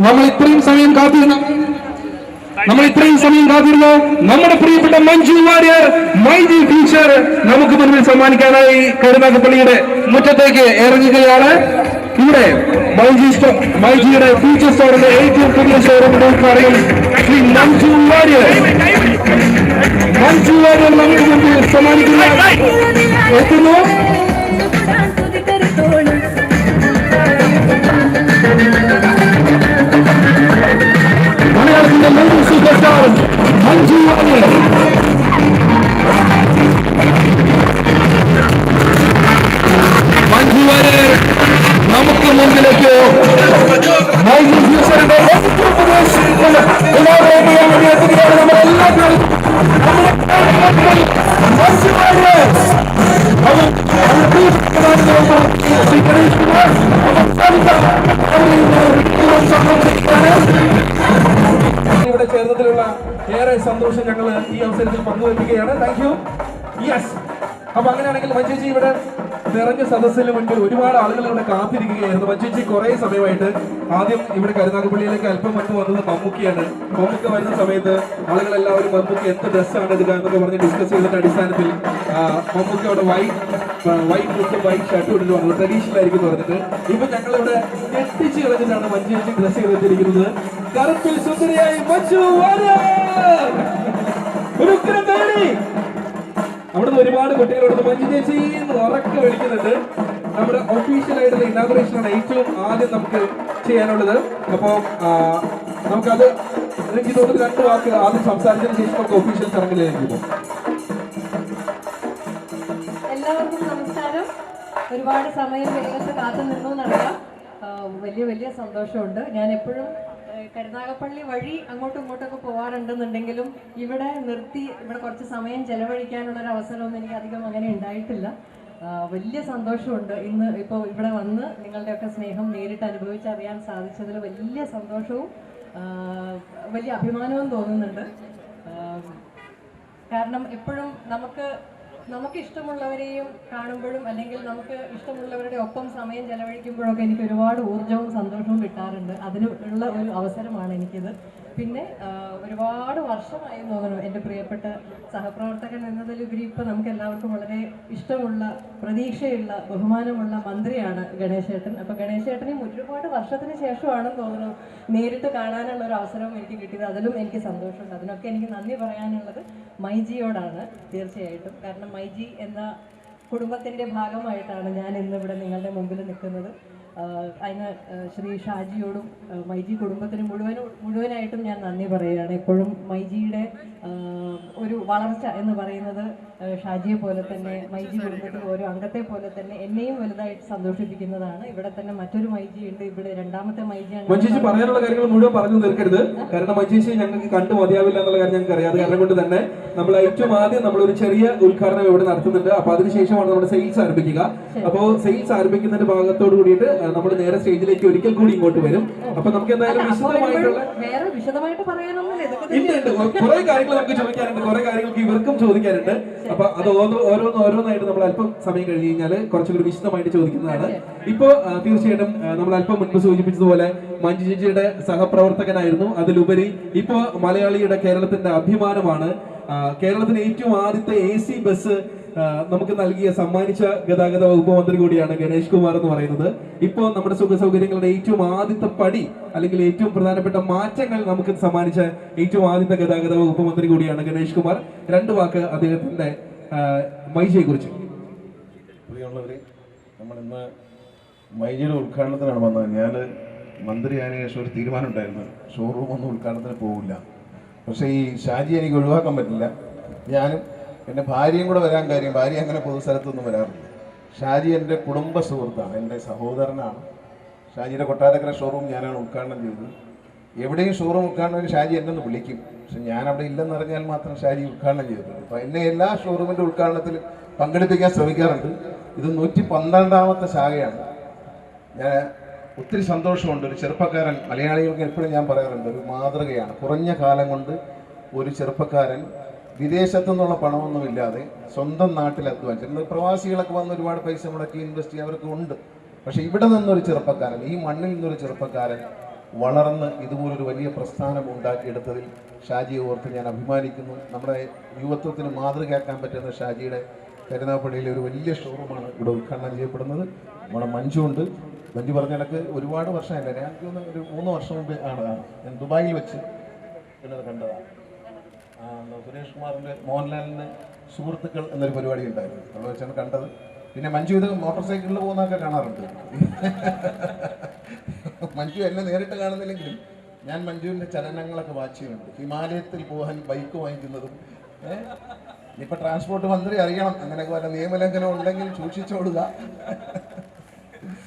നമ്മൾ ഇത്രയും സമയം കാത്തിരുന്നു. നമ്മൾ ഇത്രയും സമയം കാത്തിരുന്നു. നമ്മുടെ പ്രിയപ്പെട്ട മഞ്ജു വാര്യർ മൈജി ടീച്ചർ നമുക്ക് മുന്നിൽ സമ്മാനിക്കാനായി കരുനാഗപ്പള്ളിയുടെ മുറ്റത്തേക്ക് ഇറങ്ങുകയാണ്. ഇവിടെ മൈജി മൈജിയുടെ ഫീച്ചർ സ്റ്റോറിന്റെ ഏറ്റവും പുതിയ ഷോറൂമിന്റെ പറയും ശ്രീ മഞ്ജു വാര്യർ. മഞ്ജു വാര്യർ നമുക്ക് മുന്നിൽ സമ്മാനിക്കുന്ന. എത്തുന്നു. മലയാളത്തിന്റെ മഞ്ജു ഏറെ സന്തോഷം ഞങ്ങൾ ഈ അവസരത്തിൽ പങ്കുവയ്ക്കുകയാണ് താങ്ക് യു യെസ് അപ്പൊ അങ്ങനെയാണെങ്കിൽ മഞ്ചേച്ചി ഇവിടെ നിറഞ്ഞ സദസ്സിന് മുൻപിൽ ഒരുപാട് ആളുകൾ ഇവിടെ കാത്തിരിക്കുകയായിരുന്നു. മഞ്ചേച്ചി കുറെ സമയമായിട്ട് ആദ്യം ഇവിടെ കരുനാഗപ്പള്ളിയിലേക്ക് അല്പം മുൻപ് വന്നത് മമ്മൂക്കിയാണ്. മമ്മൂക്ക വരുന്ന സമയത്ത് ആളുകളെല്ലാവരും മമ്മൂക്ക് എന്ത് ഡ്രസ്സാണ് എടുക്കുക എന്നൊക്കെ പറഞ്ഞ് ഡിസ്കസ് ചെയ്തിട്ട് അടിസ്ഥാനത്തിൽ മമ്മൂക്ക അവിടെ വൈറ്റ് വൈറ്റ് ഡ്രസ്സും വൈറ്റ് ഷർട്ട് ഇട്ടിട്ട് ട്രഡീഷണൽ ആയിരിക്കും പറഞ്ഞിട്ട്. ഇപ്പൊ ഞങ്ങളിവിടെ ഞെട്ടിച്ച് കളഞ്ഞിട്ടാണ് മഞ്ചേച്ചി ഡ്രസ്സ് ചെയ്തിരിക്കുന്നത് കറുപ്പിൽ സുന്ദരിയായി മഞ്ജു വാര്യർ. തേടി അവിടുന്ന് ഒരുപാട് കുട്ടികളോട് മഞ്ജു ചേച്ചി എന്ന് ഉറക്കെ വിളിക്കുന്നുണ്ട്. നമ്മുടെ ഒഫീഷ്യൽ ആയിട്ടുള്ള ഇനാഗുറേഷൻ ആണ് ഏറ്റവും ആദ്യം നമുക്ക് ചെയ്യാനുള്ളത്. അപ്പോൾ നമുക്കത് എനിക്ക് തോന്നുന്നു രണ്ട് വാക്ക് ആദ്യം സംസാരിച്ചതിന് ശേഷം നമുക്ക് ഒഫീഷ്യൽ ചടങ്ങിലേക്ക് പോകും. എല്ലാവർക്കും നമസ്കാരം. ഒരുപാട് സമയം വേഗത്ത് കാത്തു നിന്നു എന്നറിയാം വലിയ വലിയ സന്തോഷമുണ്ട്. ഞാൻ എപ്പോഴും കരുനാഗപ്പള്ളി വഴി അങ്ങോട്ടും ഇങ്ങോട്ടൊക്കെ പോകാറുണ്ടെന്നുണ്ടെങ്കിലും ഇവിടെ നിർത്തി ഇവിടെ കുറച്ച് സമയം ചെലവഴിക്കാനുള്ള ഒരു അവസരമൊന്നും എനിക്ക് അധികം അങ്ങനെ ഉണ്ടായിട്ടില്ല. വലിയ സന്തോഷമുണ്ട്. ഇന്ന് ഇപ്പോൾ ഇവിടെ വന്ന് നിങ്ങളുടെയൊക്കെ സ്നേഹം നേരിട്ട് അനുഭവിച്ചറിയാൻ സാധിച്ചതിൽ വലിയ സന്തോഷവും വലിയ അഭിമാനവും തോന്നുന്നുണ്ട്. കാരണം എപ്പോഴും നമുക്ക് നമുക്ക് ഇഷ്ടമുള്ളവരെയും കാണുമ്പോഴും അല്ലെങ്കിൽ നമുക്ക് ഇഷ്ടമുള്ളവരുടെ ഒപ്പം സമയം ചെലവഴിക്കുമ്പോഴൊക്കെ എനിക്ക് ഒരുപാട് ഊർജവും സന്തോഷവും കിട്ടാറുണ്ട്. അതിന് ഉള്ള ഒരു അവസരമാണ് എനിക്കിത്. പിന്നെ ഒരുപാട് വർഷമായി തോന്നുന്നു എന്റെ പ്രിയപ്പെട്ട സഹപ്രവർത്തകൻ എന്നതിലുപരി ഇപ്പം നമുക്ക് എല്ലാവർക്കും വളരെ ഇഷ്ടമുള്ള പ്രതീക്ഷയുള്ള ബഹുമാനമുള്ള മന്ത്രിയാണ് ഗണേശേട്ടൻ. അപ്പോൾ ഗണേശേട്ടനെയും ഒരുപാട് വർഷത്തിന് ശേഷമാണെന്ന് തോന്നുന്നു നേരിട്ട് കാണാനുള്ള ഒരു അവസരവും എനിക്ക് കിട്ടിയത്. അതിലും എനിക്ക് സന്തോഷമുണ്ട്. അതിനൊക്കെ എനിക്ക് നന്ദി പറയാനുള്ളത് മൈജിയോടാണ് തീർച്ചയായിട്ടും. കാരണം മൈജി എന്ന കുടുംബത്തിന്റെ ഭാഗമായിട്ടാണ് ഞാൻ ഇന്നിവിടെ നിങ്ങളുടെ മുമ്പിൽ നിൽക്കുന്നത്. അതിന് ശ്രീ ഷാജിയോടും മൈജി കുടുംബത്തിന് മുഴുവനും മുഴുവനായിട്ടും ഞാൻ നന്ദി പറയുകയാണ്. എപ്പോഴും മൈജിയുടെ ഒരു വളർച്ച എന്ന് പറയുന്നത് ഷാജിയെ പോലെ തന്നെ മൈജി കുടുംബത്തിൽ ഓരോ അംഗത്തെ പോലെ തന്നെ എന്നെയും വലുതായിട്ട് സന്തോഷിപ്പിക്കുന്നതാണ്. ഇവിടെ തന്നെ മറ്റൊരു മൈജി ഉണ്ട്. ഇവിടെ രണ്ടാമത്തെ മൈജിയാണ് മഞ്ചേച്ചി പറയാനുള്ള കാര്യങ്ങൾ മുഴുവൻ പറഞ്ഞു തീർക്കരുത് കാരണം മഞ്ചേച്ചി ഞങ്ങൾക്ക് കണ്ടു മതിയാവില്ല എന്നുള്ള കാര്യം ഞങ്ങൾക്ക് അറിയാം. അത് കാരണം കൊണ്ട് തന്നെ നമ്മൾ ഏറ്റവും ആദ്യം നമ്മൾ ഒരു ചെറിയ ഉദ്ഘാടനം ഇവിടെ നടത്തുന്നുണ്ട്. അപ്പൊ അതിനുശേഷമാണ് നമ്മുടെ സെയിൽസ് ആരംഭിക്കുക. അപ്പോ സെയിൽസ് ആരംഭിക്കുന്നതിന്റെ ഭാഗത്തോട് കൂടിയിട്ട് നമ്മൾ നേരെ സ്റ്റേജിലേക്ക് ഒരിക്കൽ കൂടി ഇങ്ങോട്ട് വരും. അപ്പൊ നമുക്ക് എന്തായാലും വിശദമായിട്ടുള്ള കുറെ കാര്യങ്ങൾ നമുക്ക് ചോദിക്കാനുണ്ട്. കുറെ കാര്യങ്ങൾക്ക് ഇവർക്കും ചോദിക്കാനുണ്ട്. അപ്പൊ അത് ഓരോ ഓരോന്ന് ഓരോന്നായിട്ട് നമ്മൾ അല്പം സമയം കഴിഞ്ഞ് കഴിഞ്ഞാൽ കുറച്ചുകൂടി വിശദമായിട്ട് ചോദിക്കുന്നതാണ്. ഇപ്പോ തീർച്ചയായിട്ടും നമ്മൾ അല്പം മുൻപ് സൂചിപ്പിച്ചതുപോലെ മഞ്ജു ചേച്ചിയുടെ സഹപ്രവർത്തകനായിരുന്നു. അതിലുപരി ഇപ്പോ മലയാളിയുടെ കേരളത്തിന്റെ അഭിമാനമാണ്. കേരളത്തിന് ഏറ്റവും ആദ്യത്തെ എ സി ബസ് നമുക്ക് നൽകിയ സമ്മാനിച്ച ഗതാഗത വകുപ്പ് മന്ത്രി കൂടിയാണ് ഗണേഷ് കുമാർ എന്ന് പറയുന്നത്. ഇപ്പോൾ നമ്മുടെ സുഖ സൗകര്യങ്ങളുടെ ഏറ്റവും ആദ്യത്തെ പടി അല്ലെങ്കിൽ ഏറ്റവും പ്രധാനപ്പെട്ട മാറ്റങ്ങൾ നമുക്ക് സമ്മാനിച്ച ഏറ്റവും ആദ്യത്തെ ഗതാഗത വകുപ്പ് മന്ത്രി കൂടിയാണ് ഗണേഷ് കുമാർ. രണ്ട് വാക്ക് അദ്ദേഹത്തിന്റെ മൈജിയെ കുറിച്ച് നമ്മൾ ഇന്ന് മൈജിയുടെ ഉദ്ഘാടനത്തിനാണ് വന്നത്. ഞാൻ മന്ത്രിയായതിനു ശേഷം ഒരു തീരുമാനം ഉണ്ടായിരുന്നു ഷോറൂം ഒന്നും ഉദ്ഘാടനത്തിന് പോകില്ല പക്ഷേ ഈ ഷാജി എനിക്ക് ഒഴിവാക്കാൻ പറ്റില്ല. ഞാനും എന്റെ ഭാര്യയും കൂടെ വരാൻ കാര്യം ഭാര്യ അങ്ങനെ പൊതുസ്ഥലത്തൊന്നും വരാറില്ല. ഷാജി എന്റെ കുടുംബ സുഹൃത്താണ് എന്റെ സഹോദരനാണ്. ഷാജിയുടെ കൊട്ടാരക്കര ഷോറൂം ഞാനാണ് ഉദ്ഘാടനം ചെയ്തത്. എവിടെയും ഷോറൂം ഉദ്ഘാടനം ഷാജി എന്നെ ഒന്ന് വിളിക്കും. പക്ഷെ ഞാൻ അവിടെ ഇല്ലെന്ന് അറിഞ്ഞാൽ മാത്രം ഷാജി ഉദ്ഘാടനം ചെയ്തിട്ടുണ്ട് അപ്പോൾ എന്നെ എല്ലാ ഷോറൂമിന്റെ ഉദ്ഘാടനത്തിൽ പങ്കെടുപ്പിക്കാൻ ശ്രമിക്കാറുണ്ട്. ഇത് നൂറ്റി പന്ത്രണ്ടാമത്തെ ശാഖയാണ്. ഞാൻ ഒത്തിരി സന്തോഷമുണ്ട്. ഒരു ചെറുപ്പക്കാരൻ മലയാളികൾക്ക് എപ്പോഴും ഞാൻ പറയാറുണ്ട് ഒരു മാതൃകയാണ്. കുറഞ്ഞ കാലം കൊണ്ട് ഒരു ചെറുപ്പക്കാരൻ വിദേശത്തു നിന്നുള്ള പണമൊന്നും ഇല്ലാതെ സ്വന്തം നാട്ടിൽ അധ്വാനിച്ചു പ്രവാസികളൊക്കെ വന്ന് ഒരുപാട് പൈസ മുടക്കി ഇൻവെസ്റ്റ് ചെയ്യാൻ അവർക്ക് ഉണ്ട്. പക്ഷെ ഇവിടെ നിന്നൊരു ചെറുപ്പക്കാരൻ ഈ മണ്ണിൽ നിന്നൊരു ചെറുപ്പക്കാരൻ വളർന്ന് ഇതുപോലൊരു വലിയ പ്രസ്ഥാനം ഉണ്ടാക്കിയെടുത്തതിൽ ഷാജിയെ ഓർത്ത് ഞാൻ അഭിമാനിക്കുന്നു. നമ്മുടെ യുവത്വത്തിന് മാതൃകയാക്കാൻ പറ്റുന്ന ഷാജിയുടെ കരുനാപ്പള്ളിയിലെ ഒരു വലിയ ഷോറൂമാണ് ഇവിടെ ഉദ്ഘാടനം ചെയ്യപ്പെടുന്നത്. നമ്മുടെ മഞ്ജു ഉണ്ട്. മഞ്ജു പറഞ്ഞ കണക്ക് ഒരുപാട് വർഷമായില്ല ഞാൻ ഒരു മൂന്ന് വർഷം മുമ്പ് ആണ് ഞാൻ ദുബായിൽ വെച്ച് കണ്ടതാണ്. സുരേഷ് കുമാറിന്റെ മോഹൻലാലിന് സുഹൃത്തുക്കൾ എന്നൊരു പരിപാടി ഉണ്ടായിരുന്നു. അവിടെ വെച്ചാണ് കണ്ടത്. പിന്നെ മഞ്ജു ഇത് മോട്ടോർ സൈക്കിളിൽ പോകുന്നതൊക്കെ കാണാറുണ്ട്. മഞ്ജു എന്നെ നേരിട്ട് കാണുന്നില്ലെങ്കിലും ഞാൻ മഞ്ജുവിന്റെ ചലനങ്ങളൊക്കെ വാച്ച് ചെയ്യുന്നുണ്ട്. ഹിമാലയത്തിൽ പോകാൻ ബൈക്ക് വാങ്ങിക്കുന്നതും ഇനിയിപ്പോൾ ട്രാൻസ്പോർട്ട് മന്ത്രി അറിയണം. അങ്ങനെയൊക്കെ വല്ല നിയമലംഘനം ഉണ്ടെങ്കിൽ സൂക്ഷിച്ചോടുക